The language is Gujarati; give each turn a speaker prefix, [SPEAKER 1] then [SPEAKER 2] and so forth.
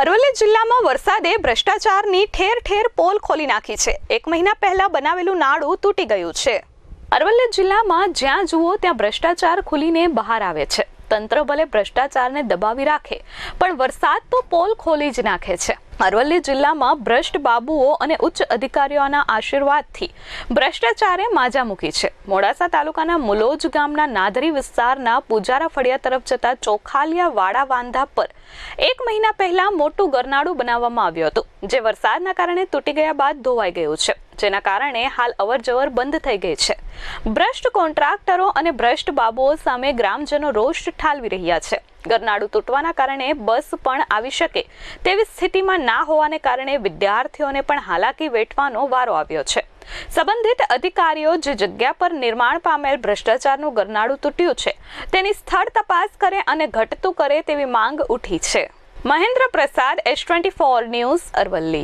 [SPEAKER 1] અરવલ્લી જિલ્લામાં વરસાદે ભ્રષ્ટાચારની ઠેર ઠેર પોલ ખોલી નાખી છે. એક મહિના પહેલા બનાવેલું નાડું તૂટી ગયું છે. અરવલ્લી જિલ્લામાં જ્યાં જુઓ ત્યાં ભ્રષ્ટાચાર ખુલીને બહાર આવે છે. તંત્ર ભલે ભ્રષ્ટાચારને દબાવી રાખે, પણ વરસાદ તો પોલ ખોલી જ નાખે છે. અરવલ્લી જિલ્લામાં ભ્રષ્ટ બાબુઓ અને ઉચ્ચ અધિકારીઓના આશીર્વાદથી ભ્રષ્ટાચારે માજા મૂકી છે. મોડાસા તાલુકાના મુલોજ ગામના નાદરી વિસ્તારના પૂજારા ફળિયા તરફ જતા ચોખાલિયા વાડા વાંધા પર એક મહિના પહેલા મોટું ગરનાળું બનાવવામાં આવ્યું હતું. જે વરસાદના કારણે તૂટી ગયા બાદ ધોવાઈ ગયું છે. જેના કારણે હાલ અવરજવર બંધ થઈ ગઈ છે. ભ્રષ્ટ કોન્ટ્રાક્ટરો અને ભ્રષ્ટ બાબુઓ સામે ગ્રામજનો રોષ ઠાલવી રહ્યા છે. ગરનાળું તૂટવાના કારણે બસ પણ આવી શકે તેવી સ્થિતિમાં ના હોવાને કારણે વિદ્યાર્થીઓને પણ હાલાકી વેઠવાનો વારો આવ્યો છે. સંબંધિત અધિકારીઓ જે જગ્યા પર નિર્માણ પામેલ ભ્રષ્ટાચારનું ગરનાળું તૂટ્યું છે, તેની સ્થળ તપાસ કરે અને ઘટતું કરે તેવી માંગ ઉઠી છે. Mahendra Prasad S twenty four news Aravalli.